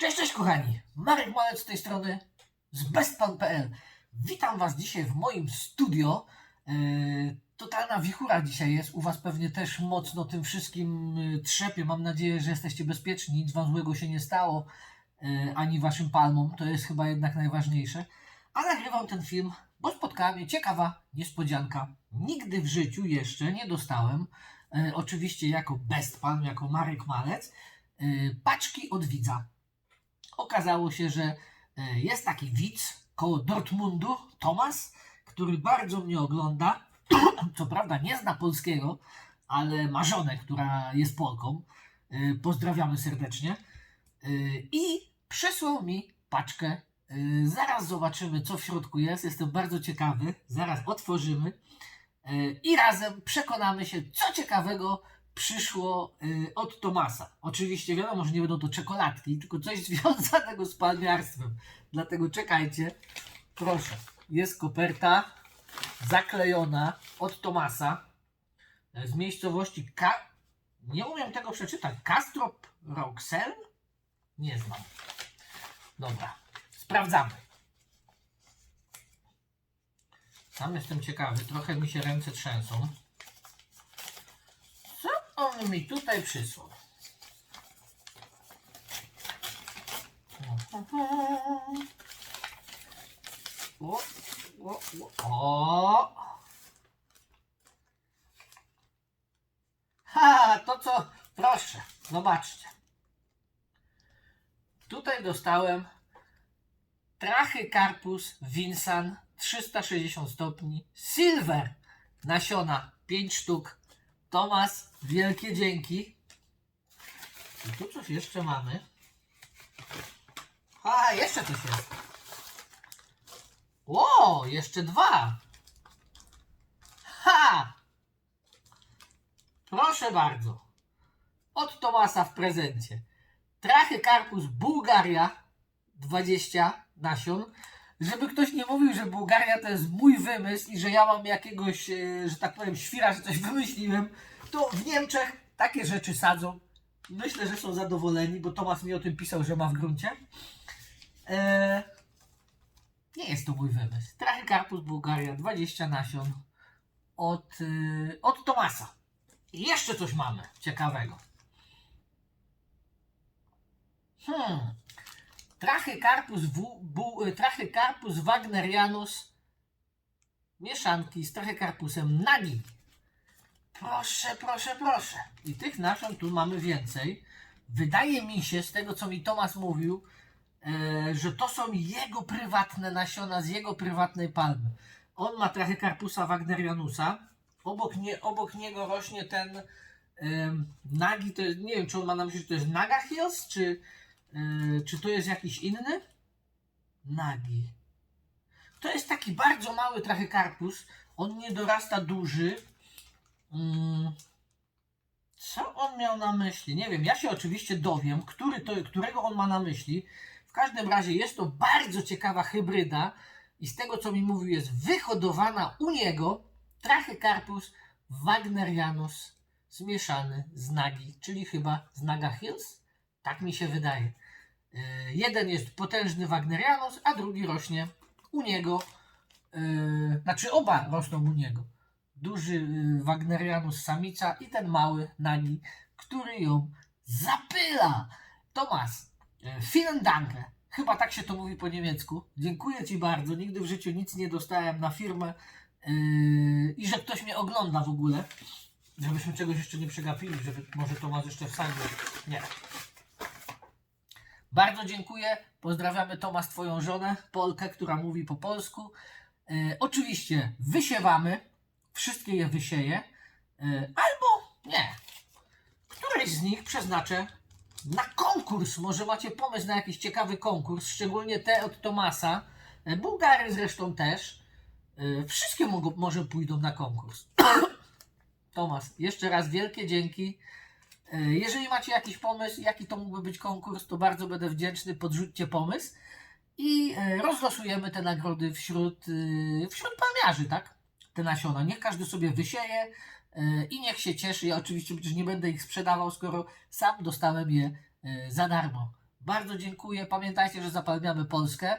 Cześć, cześć kochani! Marek Malec z tej strony z bestpan.pl Witam Was dzisiaj w moim studio. E, totalna wichura dzisiaj jest. U Was pewnie też mocno tym wszystkim e, trzepie. Mam nadzieję, że jesteście bezpieczni. Nic Wam złego się nie stało, e, ani Waszym palmom. To jest chyba jednak najważniejsze. A nagrywam ten film, bo spotkała mnie ciekawa niespodzianka. Nigdy w życiu jeszcze nie dostałem, oczywiście jako bestpan, jako Marek Malec, paczki od widza okazało się, że e, jest taki widz koło Dortmundu, Tomas, który bardzo mnie ogląda. Co prawda nie zna polskiego, ale ma żonę, która jest Polką. E, Pozdrawiamy serdecznie. E, I przysłał mi paczkę. Zaraz zobaczymy, co w środku jest. Jestem bardzo ciekawy. Zaraz otworzymy i razem przekonamy się, co ciekawego przyszło y, od Tomasa. Oczywiście wiadomo, że nie będą to czekoladki, tylko coś związanego z palmiarstwem. Dlatego czekajcie. Proszę, jest koperta zaklejona od Tomasa e, z miejscowości Ka... Nie umiem tego przeczytać. Castrop Roxel? Nie znam. Dobra, sprawdzamy. Sam jestem ciekawy, trochę mi się ręce trzęsą. On mi tutaj przysłał? O, o, o. Ha, to co? Proszę, zobaczcie. Tutaj dostałem Trachycarpus vinsan 360 stopni Silver nasiona 5 sztuk Tomas, wielkie dzięki. I tu coś jeszcze mamy. A, jeszcze coś jest. O, jeszcze dwa. Ha! Proszę bardzo. Od Tomasa w prezencie. Trachycarpus Bułgaria 20 nasion. Żeby ktoś nie mówił, że Bułgaria to jest mój wymysł i że ja mam jakiegoś, e, że tak powiem, świra, że coś wymyśliłem, to w Niemczech takie rzeczy sadzą. Myślę, że są zadowoleni, bo Tomasz mi o tym pisał, że ma w gruncie. E, nie jest to mój wymysł. Trachycarpus Bułgaria 20 nasion od, e, od Tomasa. I jeszcze coś mamy ciekawego. Hmm. Trachycarpus, w, bu, Trachycarpus wagnerianus mieszanki z Trachycarpusem nagi. Proszę, proszę, proszę. I tych nasion tu mamy więcej. Wydaje mi się, z tego co mi Tomasz mówił, e, że to są jego prywatne nasiona z jego prywatnej palmy. On ma Trachycarpusa wagnerianusa. Obok, nie, obok niego rośnie ten em, nagi, to jest, nie wiem czy on ma na myśli, że to jest Naga Hills, czy, Yy, czy to jest jakiś inny? Nagi. To jest taki bardzo mały trachykarpus. On nie dorasta duży. Mm. Co on miał na myśli? Nie wiem. Ja się oczywiście dowiem, który to, którego on ma na myśli. W każdym razie jest to bardzo ciekawa hybryda i z tego co mi mówił jest wyhodowana u niego Trachycarpus wagnerianus zmieszany z Nagi, czyli chyba z Naga Hills. Tak mi się wydaje. Yy, Jeden jest potężny Wagnerianus, a drugi rośnie u niego. Yy, znaczy oba rosną u niego. Duży yy, Wagnerianus samica i ten mały nagi, który ją zapyla. Tomas, vielen danke. Chyba tak się to mówi po niemiecku. Dziękuję Ci bardzo. Nigdy w życiu nic nie dostałem na firmę i że ktoś mnie ogląda w ogóle. Żebyśmy czegoś jeszcze nie przegapili, żeby może Tomasz jeszcze wsadził. Nie. Bardzo dziękuję. Pozdrawiamy Tomasz, Twoją żonę, Polkę, która mówi po polsku. E, oczywiście wysiewamy. Wszystkie je wysieję. E, albo nie. Któreś z nich przeznaczę na konkurs. Może macie pomysł na jakiś ciekawy konkurs, szczególnie te od Tomasa. E, Bułgary zresztą też. E, wszystkie mogą, może pójdą na konkurs. Tomasz, jeszcze raz wielkie dzięki. E, Jeżeli macie jakiś pomysł, jaki to mógłby być konkurs, to bardzo będę wdzięczny. Podrzućcie pomysł i e, rozlosujemy te nagrody wśród, e, wśród palmiarzy, tak? Te nasiona. Niech każdy sobie wysieje i niech się cieszy. Ja oczywiście przecież nie będę ich sprzedawał, skoro sam dostałem je za darmo. Bardzo dziękuję. Pamiętajcie, że zapewniamy Polskę.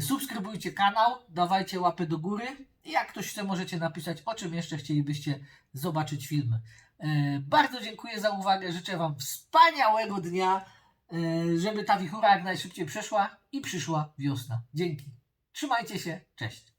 Subskrybujcie kanał, dawajcie łapy do góry. I jak ktoś chce, możecie napisać, o czym jeszcze chcielibyście zobaczyć filmy. Y, Bardzo dziękuję za uwagę. Życzę Wam wspaniałego dnia, y, żeby ta wichura jak najszybciej przeszła i przyszła wiosna. Dzięki. Trzymajcie się. Cześć.